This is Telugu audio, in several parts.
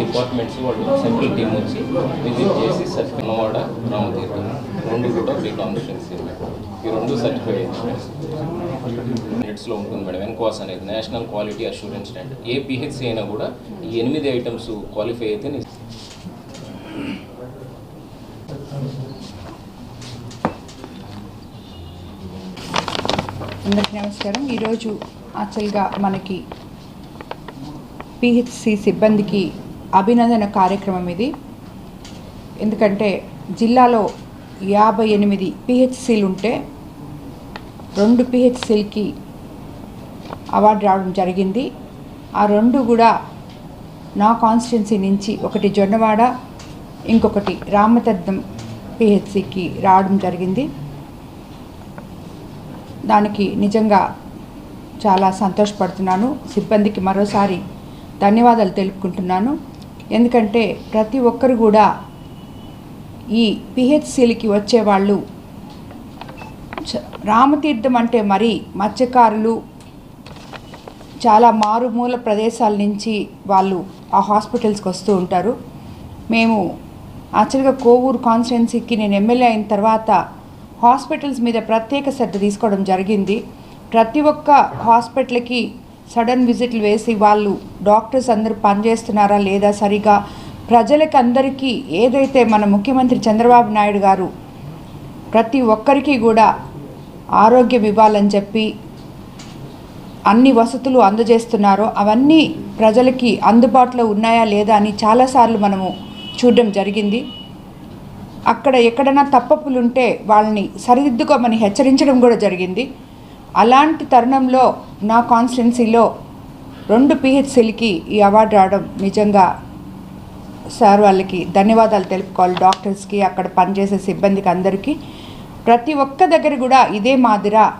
డిపార్ట్మెంట్స్ వాళ్ళు సెంట్రల్ టీమ్ వచ్చి విజిట్ చేసి సర్టిఫై ఉన్నవాడ రామతీర్థం. రెండు కూడా మీ కాన్స్టిట్యున్సీ ఈ రెండు సర్టిఫై అయింది ఉంటుంది మేడం ఎన్కోస్ అనేది నేషనల్ క్వాలిటీ అష్యూరెన్స్ స్టాండర్డ్. ఏ పిహెచ్సి అయినా కూడా ఈ ఎనిమిది ఐటమ్స్ క్వాలిఫై అయితే అందరికీ నమస్కారం. ఈరోజు యాక్చువల్గా మనకి పిహెచ్సి సిబ్బందికి అభినందన కార్యక్రమం ఇది. ఎందుకంటే జిల్లాలో యాభై ఎనిమిది పిహెచ్సిలు ఉంటే రెండు పిహెచ్సిలకి అవార్డు రావడం జరిగింది. ఆ రెండు కూడా నా కాన్స్టిట్యున్సీ నుంచి ఒకటి జొన్నవాడ ఇంకొకటి రామతద్దం పిహెచ్సికి రావడం జరిగింది. దానికి నిజంగా చాలా సంతోషపడుతున్నాను. సిబ్బందికి మరోసారి ధన్యవాదాలు తెలుపుకుంటున్నాను. ఎందుకంటే ప్రతి ఒక్కరు కూడా ఈ పిహెచ్సిలకి వచ్చేవాళ్ళు రామతీర్థం అంటే మరి మత్స్యకారులు చాలా మారుమూల ప్రదేశాల నుంచి వాళ్ళు ఆ హాస్పిటల్స్కి వస్తూ ఉంటారు. మేము యాక్చువల్గా కోవూరు కాన్స్టిట్యున్సీకి నేను ఎమ్మెల్యే అయిన తర్వాత హాస్పిటల్స్ మీద ప్రత్యేక శ్రద్ధ తీసుకోవడం జరిగింది. ప్రతి ఒక్క హాస్పిటల్కి సడన్ విజిట్లు వేసి వాళ్ళు డాక్టర్స్ అందరూ పనిచేస్తున్నారా లేదా సరిగా? ప్రజలకి అందరికీ ఏదైతే మన ముఖ్యమంత్రి చంద్రబాబు నాయుడు గారు ప్రతి ఒక్కరికి కూడా ఆరోగ్యం ఇవ్వాలని చెప్పి అన్ని వసతులు అందజేస్తున్నారో అవన్నీ ప్రజలకి అందుబాటులో ఉన్నాయా లేదా అని చాలాసార్లు మనము చూడడం జరిగింది. అక్కడ ఎక్కడైనా తప్పప్పులు ఉంటే వాళ్ళని సరిదిద్దుకోమని హెచ్చరించడం కూడా జరిగింది. అలాంటి తరుణంలో నా కాన్స్టిట్యున్సీలో రెండు పిహెచ్సిలకి ఈ అవార్డు రావడం నిజంగా సార్ వాళ్ళకి ధన్యవాదాలు తెలుపుకోవాలి. డాక్టర్స్కి అక్కడ పనిచేసే సిబ్బందికి అందరికీ. ప్రతి ఒక్క దగ్గర కూడా ఇదే మాదిరా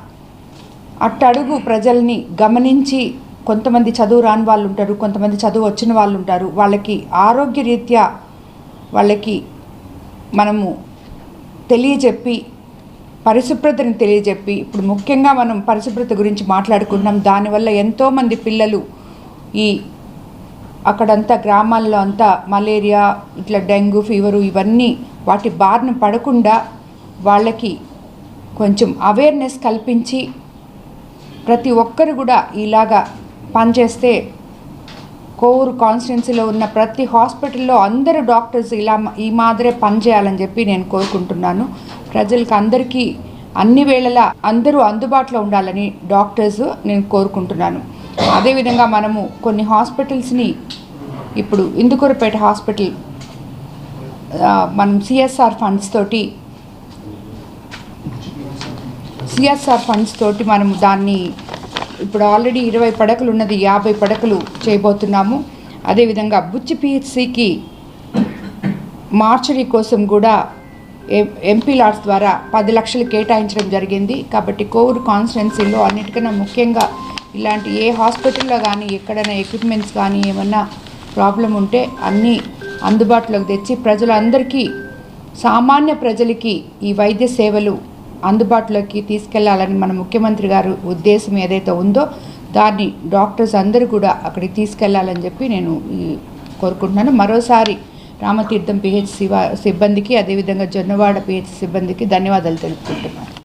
అట్టడుగు ప్రజల్ని గమనించి కొంతమంది చదువు రాని వాళ్ళు ఉంటారు కొంతమంది చదువు వచ్చిన వాళ్ళు ఉంటారు. వాళ్ళకి ఆరోగ్య రీత్యా వాళ్ళకి మనము తెలియజెప్పి పరిశుభ్రతను తెలియజెప్పి ఇప్పుడు ముఖ్యంగా మనం పరిశుభ్రత గురించి మాట్లాడుకుంటున్నాం. దానివల్ల ఎంతోమంది పిల్లలు ఈ అక్కడంతా గ్రామాల్లో అంతా మలేరియా ఇట్లా డెంగ్యూ ఫీవరు ఇవన్నీ వాటి బారిన పడకుండా వాళ్ళకి కొంచెం అవేర్నెస్ కల్పించి ప్రతి ఒక్కరు కూడా ఇలాగా పనిచేస్తే కోవూరు కాన్స్టిట్యున్సీలో ఉన్న ప్రతి హాస్పిటల్లో అందరు డాక్టర్స్ ఇలా ఈ మాదిరే పనిచేయాలని చెప్పి నేను కోరుకుంటున్నాను. ప్రజలకు అందరికీ అన్ని వేళలా అందరూ అందుబాటులో ఉండాలని డాక్టర్స్ నేను కోరుకుంటున్నాను. అదేవిధంగా మనము కొన్ని హాస్పిటల్స్ని ఇప్పుడు ఇందుకూరుపేట హాస్పిటల్ మనం సిఎస్ఆర్ ఫండ్స్ తోటి సిఎస్ఆర్ ఫండ్స్ తోటి మనము దాన్ని ఇప్పుడు ఆల్రెడీ ఇరవై పడకలు ఉన్నది యాభై పడకలు చేయబోతున్నాము. అదేవిధంగా బుచ్చి పిహెచ్సికి మార్చరీ కోసం కూడా ఎంపీ లాడ్స్ ద్వారా పది లక్షలు కేటాయించడం జరిగింది. కాబట్టి కోవిడ్ కాన్స్టెన్సీలో అన్నిటికన్నా ముఖ్యంగా ఇలాంటి ఏ హాస్పిటల్లో కానీ ఎక్కడైనా ఎక్విప్మెంట్స్ కానీ ఏమన్నా ప్రాబ్లం ఉంటే అన్నీ అందుబాటులోకి తెచ్చి ప్రజలందరికీ సామాన్య ప్రజలకి ఈ వైద్య సేవలు అందుబాటులోకి తీసుకెళ్ళాలని మన ముఖ్యమంత్రి గారు ఉద్దేశం ఏదైతే ఉందో దాన్ని డాక్టర్స్ అందరూ కూడా అక్కడికి తీసుకెళ్ళాలని చెప్పి నేను ఈ కోరుకుంటున్నాను. మరోసారి రామతీర్థం పిహెచ్ సిబ్బందికి అదేవిధంగా జొన్నవాడ పిహెచ్ సిబ్బందికి ధన్యవాదాలు తెలుపుకుంటున్నాను.